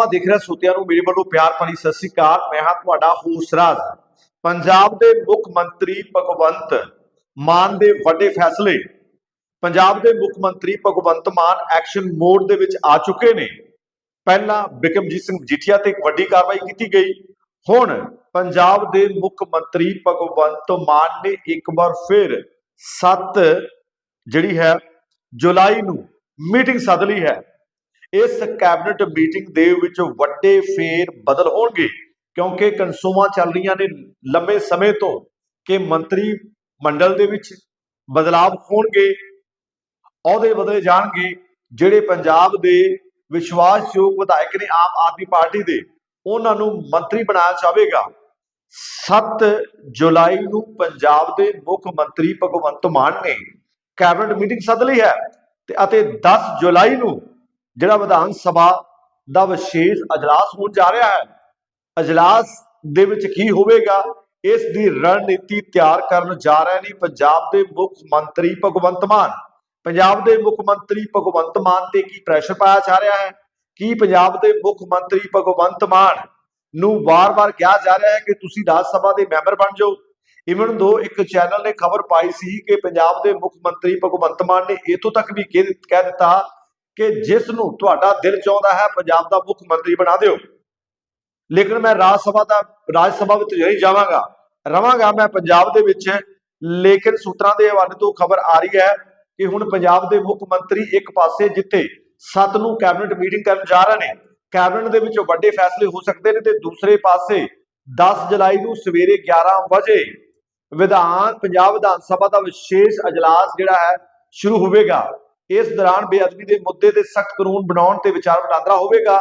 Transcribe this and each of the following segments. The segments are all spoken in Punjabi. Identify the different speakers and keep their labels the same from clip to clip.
Speaker 1: ਸਮਾਂ ਦੇਖ ਰਿਹਾ ਸੋਤਿਆਂ ਨੂੰ, ਮੇਰੇ ਵੱਲੋਂ ਪਿਆਰ ਭਰੀ ਸਤਿ ਸ੍ਰੀ ਅਕਾਲ। ਮੈਂ ਹਾਂ ਤੁਹਾਡਾ ਹੋਸਟ ਰਾਜ। ਪੰਜਾਬ ਦੇ ਮੁੱਖ ਮੰਤਰੀ ਭਗਵੰਤ ਮਾਨ ਦੇ ਵੱਡੇ ਫੈਸਲੇ। ਪੰਜਾਬ ਦੇ ਮੁੱਖ ਮੰਤਰੀ ਭਗਵੰਤ ਮਾਨ ਐਕਸ਼ਨ ਮੋਡ ਦੇ ਵਿੱਚ ਆ ਚੁੱਕੇ ਨੇ। ਪਹਿਲਾਂ ਬਿਕਮਜੀਤ ਸਿੰਘ ਮਜੀਠੀਆ ਤੇ ਇੱਕ ਵੱਡੀ ਕਾਰਵਾਈ ਕੀਤੀ ਗਈ। ਹੁਣ ਪੰਜਾਬ ਦੇ ਮੁੱਖ ਮੰਤਰੀ ਭਗਵੰਤ ਮਾਨ ਨੇ ਇੱਕ ਵਾਰ ਫਿਰ 7 ਜਿਹੜੀ ਹੈ, ਜੁਲਾਈ ਨੂੰ ਮੀਟਿੰਗ ਸੱਦ ਲਈ ਹੈ। ਇਸ ਕੈਬਨਿਟ ਮੀਟਿੰਗ ਦੇ ਵਿੱਚ ਵੱਡੇ ਫੇਰ ਬਦਲ ਹੋਣਗੇ, ਕਿਉਂਕਿ ਕਨਸੂਮਾ ਚੱਲ ਰਹੀਆਂ ਨੇ ਲੰਬੇ ਸਮੇਂ ਤੋਂ ਕਿ ਮੰਤਰੀ ਮੰਡਲ ਦੇ ਵਿੱਚ ਬਦਲਾਵ ਹੋਣਗੇ, ਅਹੁਦੇ ਬਦਲੇ ਜਾਣਗੇ, ਜਿਹੜੇ ਪੰਜਾਬ ਦੇ ਵਿਸ਼ਵਾਸਯੋਗ ਵਿਧਾਇਕ ਨੇ ਆਮ ਆਦਮੀ ਪਾਰਟੀ ਦੇ, ਉਹਨਾਂ ਨੂੰ ਮੰਤਰੀ ਬਣਾਇਆ ਜਾਵੇਗਾ। 7 ਜੁਲਾਈ ਨੂੰ ਪੰਜਾਬ ਦੇ ਮੁੱਖ ਮੰਤਰੀ ਭਗਵੰਤ ਮਾਨ ਨੇ ਕੈਬਨਿਟ ਮੀਟਿੰਗ ਸੱਦ ਲਈ ਹੈ ਤੇ ਅਤੇ 10 ਜੁਲਾਈ ਨੂੰ ਜਿਹੜਾ ਵਿਧਾਨ ਸਭਾ ਦਾ ਵਿਸ਼ੇਸ਼ ਅਜਲਾਸ ਹੋਣ ਜਾ ਰਿਹਾ ਹੈ, ਅਜਲਾਸ ਦੇ ਵਿੱਚ ਕੀ ਹੋਵੇਗਾ? ਇਸ ਦੀ ਰਣਨੀਤੀ ਤਿਆਰ ਕਰਨ ਜਾ ਰਹੇ ਨੇ ਪੰਜਾਬ ਦੇ ਮੁੱਖ ਮੰਤਰੀ ਭਗਵੰਤ ਮਾਨ। ਪੰਜਾਬ ਦੇ ਮੁੱਖ ਮੰਤਰੀ ਭਗਵੰਤ ਮਾਨ ਤੇ ਕੀ ਪ੍ਰੈਸ਼ਰ ਪਾਇਆ ਜਾ ਰਿਹਾ ਹੈ? ਕੀ ਪੰਜਾਬ ਦੇ ਮੁੱਖ ਮੰਤਰੀ ਭਗਵੰਤ ਮਾਨ ਨੂੰ ਵਾਰ-ਵਾਰ ਕਿਹਾ ਜਾ ਰਿਹਾ ਹੈ ਕਿ ਤੁਸੀਂ ਰਾਜ ਸਭਾ ਦੇ ਮੈਂਬਰ ਬਣ ਜਾਓ? ਇਵਨ ਦੋ ਇੱਕ ਚੈਨਲ ਨੇ ਖਬਰ ਪਾਈ ਸੀ ਕਿ ਪੰਜਾਬ ਦੇ ਮੁੱਖ ਮੰਤਰੀ ਭਗਵੰਤ ਮਾਨ ਨੇ ਇਥੋਂ ਤੱਕ ਵੀ ਕਹਿ ਦਿੱਤਾ ਕਿ ਜਿਸ ਨੂੰ ਤੁਹਾਡਾ ਦਿਲ ਚਾਹੁੰਦਾ ਹੈ, ਪੰਜਾਬ ਦਾ ਮੁੱਖ ਮੰਤਰੀ ਬਣਾ ਦਿਓ। ਲੇਕਿਨ ਮੈਂ ਰਾਜ ਸਭਾ ਦਾ, ਰਾਜ ਸਭਾ ਵਿੱਚ ਨਹੀਂ ਜਾਵਾਂਗਾ। ਰਵਾਂਗਾ ਮੈਂ ਪੰਜਾਬ ਦੇ ਵਿੱਚ। ਲੇਕਿਨ ਸੂਤਰਾਂ ਦੇ ਹਵਾਲੇ ਤੋਂ ਖਬਰ ਆ ਰਹੀ ਹੈ ਕਿ ਹੁਣ ਪੰਜਾਬ ਦੇ ਮੁੱਖ ਮੰਤਰੀ ਇੱਕ ਪਾਸੇ ਜਿੱਥੇ ਸੱਤ ਨੂੰ ਕੈਬਨਿਟ ਮੀਟਿੰਗ ਕਰਨ ਜਾ ਰਹੇ ਨੇ। ਕੈਬਨਿਟ ਦੇ ਵਿੱਚ ਵੱਡੇ ਫੈਸਲੇ ਹੋ ਸਕਦੇ ਨੇ ਤੇ ਦੂਸਰੇ ਪਾਸੇ 10 ਜੁਲਾਈ ਨੂੰ ਸਵੇਰੇ 11 ਵਜੇ ਵਿਧਾਨ, ਪੰਜਾਬ ਵਿਧਾਨ ਸਭਾ ਦਾ ਵਿਸ਼ੇਸ਼ ਅਜਲਾਸ ਜਿਹੜਾ ਹੈ, ਸ਼ੁਰੂ ਹੋਵੇਗਾ। ਇਸ ਦੌਰਾਨ ਬੇਅਦਬੀ ਦੇ ਮੁੱਦੇ ਤੇ ਸਖਤ ਕਾਨੂੰਨ ਬਣਾਉਣ ਤੇ ਵਿਚਾਰ ਵਟਾਂਦਰਾ ਹੋਵੇਗਾ।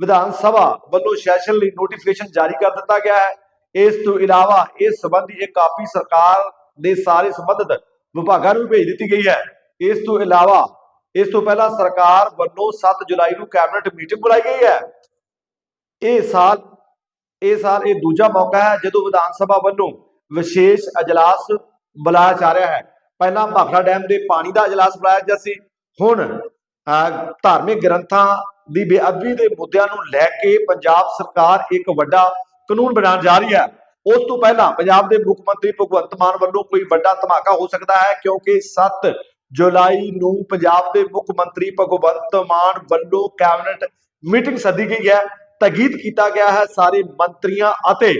Speaker 1: ਵਿਧਾਨ ਸਭਾ ਵੱਲੋਂ ਸੈਸ਼ਨ ਲਈ ਨੋਟੀਫਿਕੇਸ਼ਨ ਜਾਰੀ ਕਰ ਦਿੱਤਾ ਗਿਆ ਹੈ। ਇਸ ਤੋਂ ਇਲਾਵਾ ਇਸ ਸੰਬੰਧੀ ਇੱਕ ਕਾਪੀ ਸਰਕਾਰ ਦੇ ਸਾਰੇ ਸੰਬੰਧਿਤ ਵਿਭਾਗਾਂ ਨੂੰ ਭੇਜ ਦਿੱਤੀ ਗਈ ਹੈ। ਇਸ ਤੋਂ ਇਲਾਵਾ ਇਸ ਤੋਂ ਪਹਿਲਾਂ ਸਰਕਾਰ ਵੱਲੋਂ 7 ਜੁਲਾਈ ਨੂੰ ਕੈਬਨਿਟ ਮੀਟਿੰਗ ਬੁਲਾਈ ਗਈ ਹੈ। ਇਹ ਸਾਲ ਇਹ ਸਾਲ ਇਹ ਦੂਜਾ ਮੌਕਾ ਹੈ ਜਦੋਂ ਵਿਧਾਨ ਸਭਾ ਵੱਲੋਂ ਵਿਸ਼ੇਸ਼ ਅਜਲਾਸ ਬੁਲਾਇਆ ਜਾ ਰਿਹਾ ਹੈ। ਪਹਿਲਾਂ ਭਾਖੜਾ ਡੈਮ ਦੇ ਪਾਣੀ ਦਾ ਅਜਲਾਸ ਬੁਲਾਇਆ ਗਿਆ ਸੀ। ਹੁਣ ਅਹ, ਧਾਰਮਿਕ ਗ੍ਰੰਥਾਂ ਦੀ ਬੇਅਦਬੀ ਦੇ ਮੁੱਦਿਆਂ ਨੂੰ ਲੈ ਕੇ ਪੰਜਾਬ ਸਰਕਾਰ ਇੱਕ ਵੱਡਾ ਕਾਨੂੰਨ ਬਣਾਉਣ ਜਾ ਰਹੀ ਹੈ। ਉਸ ਤੋਂ ਪਹਿਲਾਂ ਪੰਜਾਬ ਦੇ ਮੁੱਖ ਮੰਤਰੀ ਭਗਵੰਤ ਮਾਨ ਵੱਲੋਂ ਕੋਈ ਵੱਡਾ ਧਮਾਕਾ ਹੋ ਸਕਦਾ ਹੈ ਕਿਉਂਕਿ 7 ਜੁਲਾਈ ਨੂੰ ਪੰਜਾਬ ਦੇ ਮੁੱਖ ਮੰਤਰੀ ਭਗਵੰਤ ਮਾਨ ਵੱਲੋਂ ਕੈਬਨਿਟ ਮੀਟਿੰਗ ਸੱਦੀ ਗਈ ਹੈ। ਤਗੀਦ ਕੀਤਾ ਗਿਆ ਹੈ ਸਾਰੇ ਮੰਤਰੀਆਂ ਅਤੇ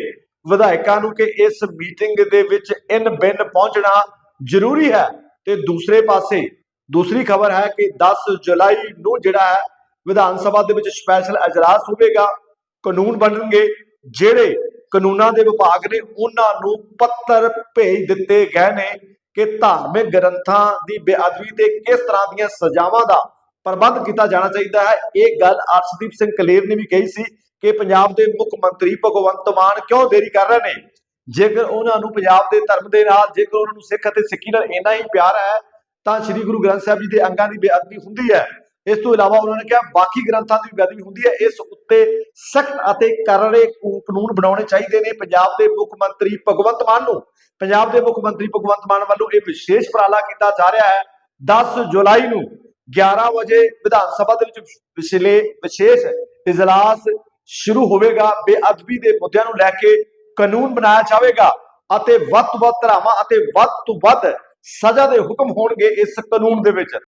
Speaker 1: ਵਿਧਾਇਕਾਂ ਨੂੰ ਕਿ ਇਸ ਮੀਟਿੰਗ ਦੇ ਵਿੱਚ ਇਨ ਬਿਨ ਪਹੁੰਚਣਾ ਜ਼ਰੂਰੀ ਹੈ। ਤੇ ਦੂਸਰੇ ਪਾਸੇ ਦੂਸਰੀ ਖਬਰ ਹੈ ਕਿ 10 ਜੁਲਾਈ ਨੂੰ ਜਿਹੜਾ ਹੈ ਵਿਧਾਨ ਸਭਾ ਦੇ ਵਿੱਚ ਸਪੈਸ਼ਲ ਅਜਲਾਸ ਹੋਵੇਗਾ। ਕਾਨੂੰਨ ਬਣਨਗੇ। ਜਿਹੜੇ ਕਾਨੂੰਨਾਂ ਦੇ ਵਿਭਾਗ ਨੇ, ਉਹਨਾਂ ਨੂੰ ਪੱਤਰ ਭੇਜ ਦਿੱਤੇ ਗਏ ਨੇ ਕਿ ਧਾਰਮਿਕ ਗ੍ਰੰਥਾਂ ਦੀ ਬੇਅਦਬੀ ਤੇ ਕਿਸ ਤਰ੍ਹਾਂ ਦੀਆਂ ਸਜ਼ਾਵਾਂ ਦਾ ਪ੍ਰਬੰਧ ਕੀਤਾ ਜਾਣਾ ਚਾਹੀਦਾ ਹੈ। ਇਹ ਗੱਲ ਅਰਸ਼ਦੀਪ ਸਿੰਘ ਕਲੇਰ ਨੇ ਵੀ ਕਹੀ ਸੀ ਕਿ ਪੰਜਾਬ ਦੇ ਮੁੱਖ ਮੰਤਰੀ ਭਗਵੰਤ ਮਾਨ ਕਿਉਂ ਦੇਰੀ ਕਰ ਰਹੇ ਨੇ? ਜੇਕਰ ਉਹਨਾਂ ਨੂੰ ਪੰਜਾਬ ਦੇ ਧਰਮ ਦੇ ਨਾਲ, ਜੇਕਰ ਉਹਨਾਂ ਨੂੰ ਸਿੱਖ ਅਤੇ ਸਿੱਖੀ ਨਾਲ ਇੰਨਾ ਹੀ ਪਿਆਰ ਹੈ ਤਾਂ ਸ੍ਰੀ ਗੁਰੂ ਗ੍ਰੰਥ ਸਾਹਿਬ ਜੀ ਦੇ ਅੰਗਾਂ ਦੀ ਬੇਅਦਬੀ ਹੁੰਦੀ ਹੈ। ਇਸ ਤੋਂ ਇਲਾਵਾ ਉਹਨਾਂ ਨੇ ਕਿਹਾ, ਬਾਕੀ ਗ੍ਰੰਥਾਂ ਦੀ ਬੇਅਦਬੀ ਹੁੰਦੀ ਹੈ। ਇਸ ਉੱਤੇ ਸਖਤ ਅਤੇ ਕਰੜੇ ਕਾਨੂੰਨ ਬਣਾਉਣੇ ਚਾਹੀਦੇ ਨੇ। ਪੰਜਾਬ ਦੇ ਮੁੱਖ ਮੰਤਰੀ ਭਗਵੰਤ ਮਾਨ ਨੂੰ ਪੰਜਾਬ ਦੇ ਮੁੱਖ ਮੰਤਰੀ ਭਗਵੰਤ ਮਾਨ ਵੱਲੋਂ ਇਹ ਵਿਸ਼ੇਸ਼ ਉਪਰਾਲਾ ਕੀਤਾ ਜਾ ਰਿਹਾ ਹੈ। 10 ਜੁਲਾਈ ਨੂੰ 11 ਵਜੇ ਵਿਧਾਨ ਸਭਾ ਦੇ ਵਿੱਚ ਵਿਸ਼ਲੇ ਵਿਸ਼ੇਸ਼ ਇਜਲਾਸ ਸ਼ੁਰੂ ਹੋਵੇਗਾ। ਬੇਅਦਬੀ ਦੇ ਮੁੱਦਿਆਂ ਨੂੰ ਲੈ ਕੇ ਕਾਨੂੰਨ ਬਣਾਇਆ ਜਾਵੇਗਾ ਅਤੇ ਵੱਧ ਤੋਂ ਵੱਧ ਧਰਾਵਾਂ ਅਤੇ ਵੱਧ ਤੋਂ ਵੱਧ ਸਜ਼ਾ ਦੇ ਹੁਕਮ ਹੋਣਗੇ ਇਸ ਕਾਨੂੰਨ ਦੇ ਵਿੱਚ।